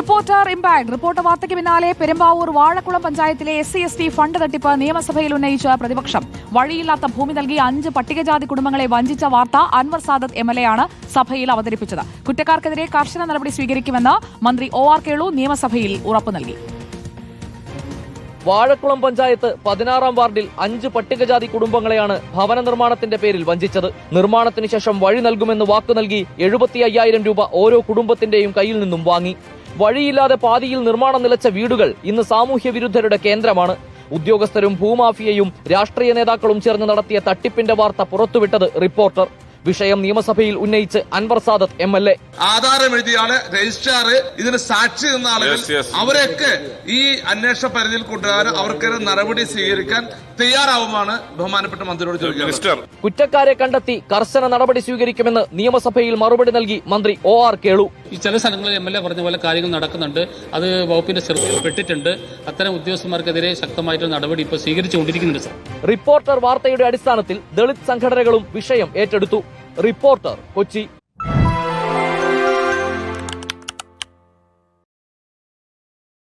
Reporter impact. Report വാർത്തയ്ക്ക് പിന്നാലെ പെരുമ്പാവൂർ വാഴക്കുളം പഞ്ചായത്തിലെ S C S T fund തട്ടിപ്പ് നിയമസഭയിൽ ഉന്നയിച്ച പ്രതിപക്ഷം. വഴിയില്ലാത്ത ഭൂമി നൽകി അഞ്ച് പട്ടികജാതി കുടുംബങ്ങളെ വഞ്ചിച്ച വാർത്ത Anwar Sadath M L A ആണ് സഭയിൽ അവതരിപ്പിച്ചത്. കുറ്റക്കാർക്കെതിരെ കർശന നടപടി സ്വീകരിക്കുമെന്ന് മന്ത്രി ഒ ആർ കേളു നിയമസഭയിൽ ഉറപ്പു നൽകി. വാഴക്കുളം പഞ്ചായത്ത് പതിനാറാം വാർഡിൽ അഞ്ച് പട്ടികജാതി കുടുംബങ്ങളെയാണ് ഭവന നിർമ്മാണത്തിന്റെ പേരിൽ വഞ്ചിച്ചത്. നിർമ്മാണത്തിന് ശേഷം വഴി നൽകുമെന്ന് വാക്കു നൽകി എഴുപത്തി അയ്യായിരം രൂപ ഓരോ കുടുംബത്തിന്റെയും കയ്യിൽ നിന്നും വാങ്ങി. വഴിയില്ലാതെ പാതിയിൽ നിർമ്മാണം നിലച്ച വീടുകൾ ഇന്ന് സാമൂഹ്യ വിരുദ്ധരുടെ കേന്ദ്രമാണ്. ഉദ്യോഗസ്ഥരും ഭൂമാഫിയയും രാഷ്ട്രീയ നേതാക്കളും ചേർന്ന് നടത്തിയ തട്ടിപ്പിന്റെ വാർത്ത പുറത്തുവിട്ടത് റിപ്പോർട്ടർ. വിഷയം നിയമസഭയിൽ ഉന്നയിച്ച് Anwar Sadath M L A. ആധാരം എഴുതിയാണ് രജിസ്ട്രാർ ഇതിന് സാക്ഷി നിന്ന ആളുകൾ Yes, yes. അവരെയൊക്കെ ഈ അന്വേഷണ പരിധിയിൽ കൊണ്ടുവരാൻ അവർക്ക് നടപടി സ്വീകരിക്കാൻ തയ്യാറാവുമാണ് ബഹുമാനപ്പെട്ട മന്ത്രിയോട് ചോദിക്കുന്നത്. കുറ്റക്കാരെ കണ്ടെത്തി കർശന നടപടി സ്വീകരിക്കുമെന്ന് നിയമസഭയിൽ മറുപടി നൽകി മന്ത്രി ഒ ആർ കേളു. ഈ ചില സ്ഥലങ്ങളിൽ എം എൽ എ പറഞ്ഞ പോലെ കാര്യങ്ങൾ നടക്കുന്നുണ്ട്. അത് വകുപ്പിന്റെ ശ്രദ്ധയിൽപ്പെട്ടിട്ടുണ്ട് അത്തരം ഉദ്യോഗസ്ഥന്മാർക്കെതിരെ ശക്തമായിട്ടുള്ള നടപടി ഇപ്പോൾ സ്വീകരിച്ചുകൊണ്ടിരിക്കുന്നുണ്ട് സർ. റിപ്പോർട്ടർ വാർത്തയുടെ അടിസ്ഥാനത്തിൽ ദളിത് സംഘടനകളും വിഷയം ഏറ്റെടുത്തു. റിപ്പോർട്ടർ കൊച്ചി.